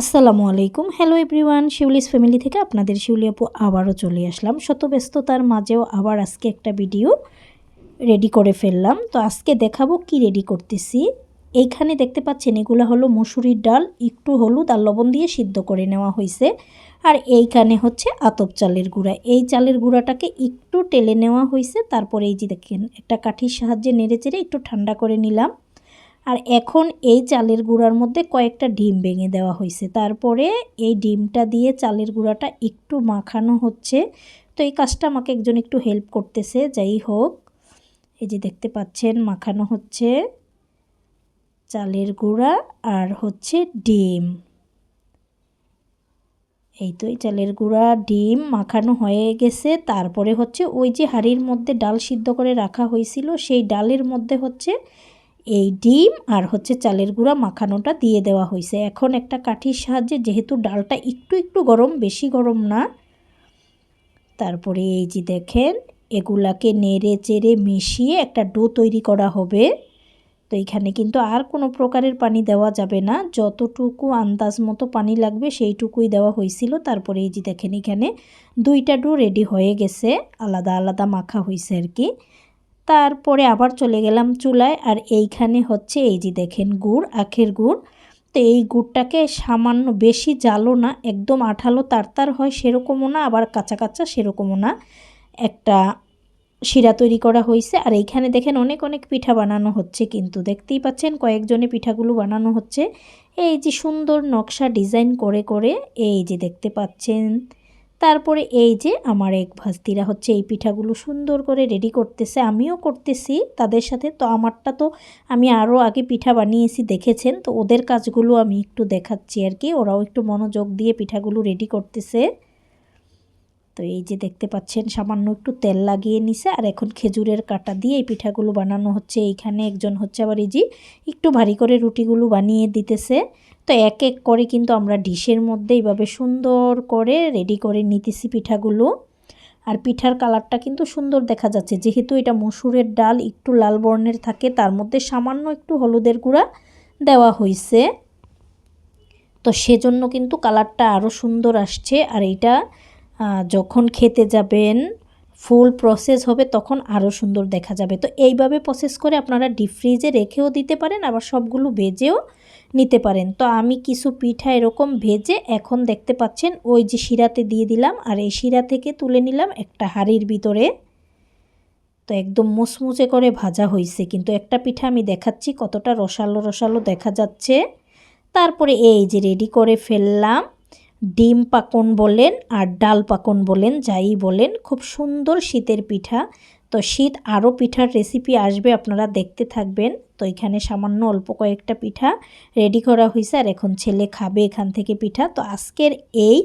আসসালামু আলাইকুম। Hello everyone Shiuli's family থেকে আপনাদের শিউলি আপু আবারও চলে আসলাম। শত ব্যস্ততার মাঝেও আবার আজকে একটা ভিডিও রেডি করে ফেললাম। তো আজকে দেখাবো কি রেডি করতেছি। এইখানে দেখতে পাচ্ছেন, এগুলো হলো মুসুরির ডাল, একটু হলুদ আর লবণ দিয়ে সিদ্ধ করে নেওয়া হয়েছে। আর এইখানে হচ্ছে আতপ চালের গুঁড়া। এই চালের গুঁড়াটাকে একটু টেলে নেওয়া হয়েছে। তারপরে এই যে দেখেন, একটা কাঠির সাহায্যে নেড়ে চেড়ে একটু ঠান্ডা করে নিলাম। আর এখন এই চালের গুঁড়ার মধ্যে কয়েকটা ডিম ভেঙে দেওয়া হয়েছে। তারপরে এই ডিমটা দিয়ে চালের গুঁড়াটা একটু মাখানো হচ্ছে। তো এই কাজটা আমাকে একজন একটু হেল্প করতেছে, যাই হোক। এই যে দেখতে পাচ্ছেন, মাখানো হচ্ছে চালের গুঁড়া আর হচ্ছে ডিম। এই তো এই চালের গুঁড়া, ডিম মাখানো হয়ে গেছে। তারপরে হচ্ছে ওই যে হাঁড়ির মধ্যে ডাল সিদ্ধ করে রাখা হয়েছিল, সেই ডালের মধ্যে হচ্ছে এই ডিম আর হচ্ছে চালের গুঁড়া মাখানোটা দিয়ে দেওয়া হয়েছে। এখন একটা কাঠির সাহায্যে যেহেতু ডালটা একটু একটু গরম, বেশি গরম না, তারপরে এই যে দেখেন, এগুলাকে নেড়ে চেড়ে মিশিয়ে একটা ডো তৈরি করা হবে। তো এখানে কিন্তু আর কোনো প্রকারের পানি দেওয়া যাবে না। যতটুকু আন্দাজ মতো পানি লাগবে সেইটুকুই দেওয়া হয়েছিল। তারপরে এই যে দেখেন এখানে দুইটা ডো রেডি হয়ে গেছে। আলাদা আলাদা মাখা হয়েছে আর কি। তারপরে আবার চলে গেলাম চুলায়। আর এইখানে হচ্ছে এই যে দেখেন গুড়, আখের গুড়। তো এই গুড়টাকে সামান্য বেশি জালো না, একদম আঠালো তারতার হয় সেরকমও না, আবার কাঁচা কাঁচা সেরকমও না। একটা শিরা তৈরি করা হয়েছে আর এইখানে দেখেন অনেক অনেক পিঠা বানানো হচ্ছে কিন্তু, দেখতেই পাচ্ছেন কয়েকজনে পিঠাগুলো বানানো হচ্ছে। এই যে সুন্দর নকশা ডিজাইন করে করে, এই যে দেখতে পাচ্ছেন তারপরে এই যে আমার এক ভাস্তিরা হচ্ছে এই পিঠাগুলো সুন্দর করে রেডি করতেছে, আমিও করতেছি তাদের সাথে। তো আমারটা তো আমি আরও আগে পিঠা বানিয়েছি, দেখেছেন? তো ওদের কাজগুলো আমি একটু দেখাচ্ছি আর কি। ওরাও একটু মনোযোগ দিয়ে পিঠাগুলো রেডি করতেছে। তো এই যে দেখতে পাচ্ছেন, সামান্য একটু তেল লাগিয়ে নিছে। আর এখন খেজুরের কাটা দিয়ে এই পিঠাগুলো বানানো হচ্ছে। এইখানে একজন হচ্ছে আবার এই যে একটু ভারী করে রুটিগুলো বানিয়ে দিতেছে। তো এক এক করে কিন্তু আমরা ডিশের মধ্যে এইভাবে সুন্দর করে রেডি করে নিতেছি পিঠাগুলো। আর পিঠার কালারটা কিন্তু সুন্দর দেখা যাচ্ছে। যেহেতু এটা মসুরের ডাল, একটু লাল বর্ণের থাকে, তার মধ্যে সামান্য একটু হলুদের গুঁড়া দেওয়া হয়েছে তো সেজন্য কিন্তু কালারটা আরও সুন্দর আসছে। আর এটা যখন খেতে যাবেন ফুল প্রসেস হবে, তখন আরও সুন্দর দেখা যাবে। তো এইভাবে প্রসেস করে আপনারা ডিপ ফ্রিজে রেখেও দিতে পারেন, আবার সবগুলো ভেজেও নিতে পারেন। তো আমি কিছু পিঠা এরকম ভেজে এখন দেখতে পাচ্ছেন, ওই যে শিরাতে দিয়ে দিলাম, আর এই শিরা থেকে তুলে নিলাম একটা হাঁড়ির ভিতরে। তো একদম মুচমুচে করে ভাজা হয়েছে কিন্তু একটা পিঠা আমি দেখাচ্ছি কতটা রসালো রসালো দেখা যাচ্ছে। তারপরে এই যে রেডি করে ফেললাম ডিম পাকন বলেন আর ডাল পাকন বলেন, যাই বলেন, খুব সুন্দর শীতের পিঠা। তো শীত আরও পিঠার রেসিপি আসবে, আপনারা দেখতে থাকবেন। তো এখানে সামান্য অল্প কয়েকটা পিঠা রেডি করা হয়েছে আর এখন ছেলে খাবে এখান থেকে পিঠা। তো আজকের এই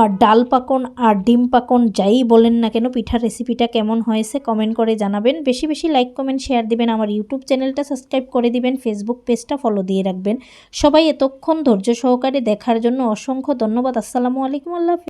আর ডাল পাকন আর ডিম পাকন যাই বলেন না কেন, পিঠার রেসিপিটা কেমন হয়েছে কমেন্ট করে জানাবেন। বেশি বেশি লাইক কমেন্ট শেয়ার দিবেন, আমার ইউটিউব চ্যানেলটা সাবস্ক্রাইব করে দিবেন ফেসবুক পেজটা ফলো দিয়ে রাখবেন। সবাই এতক্ষণ ধৈর্য সহকারে দেখার জন্য অসংখ্য ধন্যবাদ। আসসালামু আলাইকুম, আল্লাহ